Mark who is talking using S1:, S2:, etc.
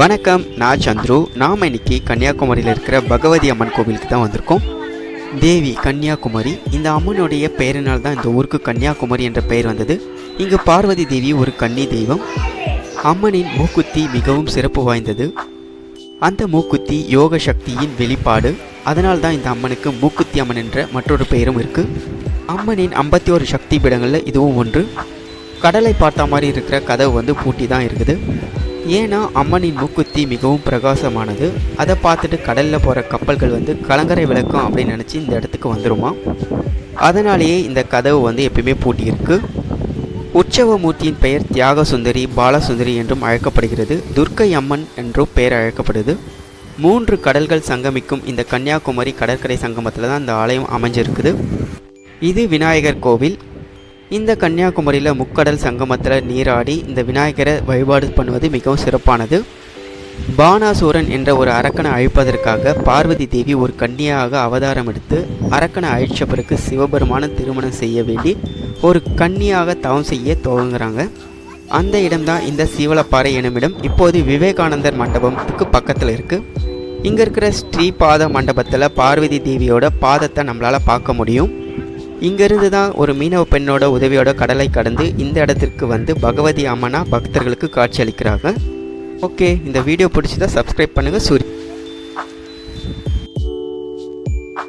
S1: வணக்கம் நான் சந்துரு. நாம் இன்னைக்கு கன்னியாகுமரியில் இருக்கிற பகவதி அம்மன் கோவிலுக்கு தான் வந்திருக்கோம். தேவி கன்னியாகுமரி இந்த அம்மனுடைய பெயரினால் தான் இந்த ஊருக்கு கன்னியாகுமரி என்ற பெயர் வந்தது. இங்கு பார்வதி தேவி ஒரு கன்னி தெய்வம். அம்மனின் மூக்குத்தி மிகவும் சிறப்பு வாய்ந்தது. அந்த மூக்குத்தி யோக சக்தியின் வெளிப்பாடு. அதனால் தான் இந்த அம்மனுக்கு மூக்குத்தி அம்மன் என்ற மற்றொரு பெயரும் இருக்குது அம்மனின் ஐம்பத்தி ஒரு சக்தி பீடங்களில் இதுவும் ஒன்று. கடலை பார்த்த மாதிரி இருக்கிற கதவு வந்து பூட்டி தான் இருக்குது. ஏன்னா அம்மனின் மூக்குத்தி மிகவும் பிரகாசமானது. அதை பார்த்துட்டு கடலில் போகிற கப்பல்கள் வந்து கலங்கரை விளக்கம் அப்படின்னு நினச்சி இந்த இடத்துக்கு வந்துருமா? அதனாலேயே இந்த கதவு வந்து எப்பயுமே பூட்டியிருக்கு. உற்சவ மூர்த்தியின் பெயர் தியாகசுந்தரி பாலசுந்தரி என்றும் அழைக்கப்படுகிறது. துர்க்கை அம்மன் என்றும் பெயர் அழைக்கப்படுது. மூன்று கடல்கள் சங்கமிக்கும் இந்த கன்னியாகுமரி கடற்கரை சங்கமத்தில் தான் இந்த ஆலயம் அமைஞ்சிருக்குது. இது விநாயகர் கோவில். இந்த கன்னியாகுமரியில் முக்கடல் சங்கமத்தில் நீராடி இந்த விநாயகரை வழிபாடு பண்ணுவது மிகவும் சிறப்பானது. பானாசூரன் என்ற ஒரு அரக்கனை அழிப்பதற்காக பார்வதி தேவி ஒரு கன்னியாக அவதாரம் எடுத்து அரக்கனை அழிச்ச பிறகு சிவபெருமான திருமணம் செய்ய வேண்டி ஒரு கன்னியாக தவம் செய்ய துவங்குறாங்க. அந்த இடம்தான் இந்த சீவலப்பாறை எனுமிடம் இப்போது விவேகானந்தர் மண்டபத்துக்கு பக்கத்தில் இருக்குது இங்கே இருக்கிற ஸ்ரீபாத மண்டபத்தில் பார்வதி தேவியோட பாதத்தை நம்மளால் பார்க்க முடியும். இங்கிருந்து தான் ஒரு மீனவ பெண்ணோட உதவியோட கடலை கடந்து இந்த இடத்திற்கு வந்து பகவதி அம்மனா பக்தர்களுக்கு காட்சியளிக்கிறாங்க ஓகே இந்த வீடியோ பிடிச்சதா சப்ஸ்கிரைப் பண்ணுங்கள் சூரிய